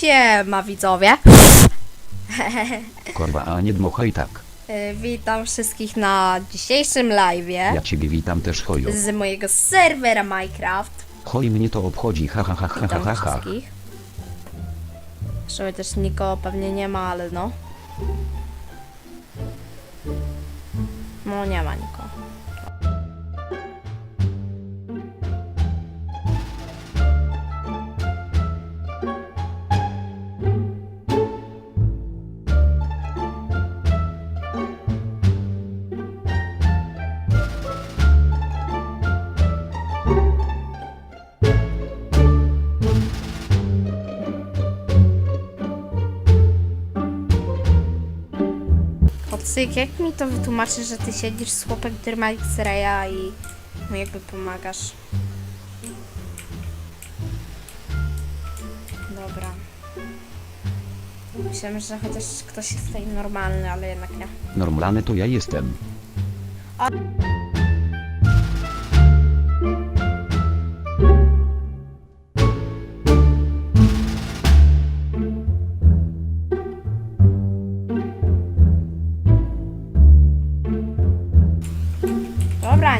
Siema widzowie. Korwa, a nie dmuchaj tak. Y, Witam wszystkich na dzisiejszym live'ie Ja ciebie witam też choju. z mojego serwera Minecraft. Choj mnie to obchodzi, ha ha ha ha ha Witam ha ha. wszystkich. Zresztą też nikogo pewnie nie ma, ale no. No nie ma nikogo. Kocyk, jak mi to wytłumaczysz, że ty siedzisz z chłopem, który ma X-raya i mu jakby pomagasz? Dobra. Myślałem, że chociaż ktoś jest tutaj normalny, ale jednak nie. Normalny to ja jestem. Dobra,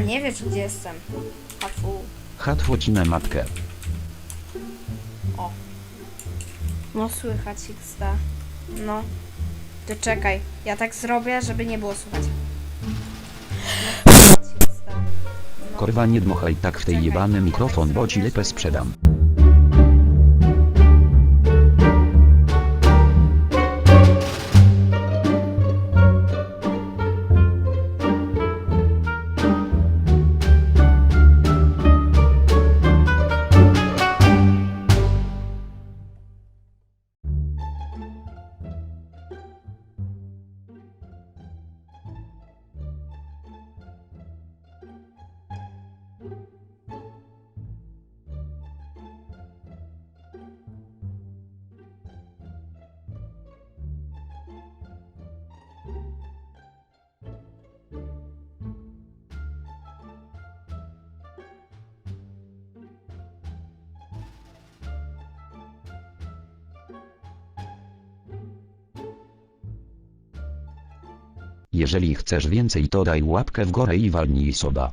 nie wiesz gdzie jestem. Hafu. Hatwocinę matkę. O. No słychać XD. No. To czekaj. Ja tak zrobię, żeby nie było słychać. No, słychać XD. No. Korwa nie dmuchaj tak w tej Czekaj, jebany mikrofon, bo ci lepę sprzedam. Jeżeli chcesz więcej to daj łapkę w górę i walnij soba.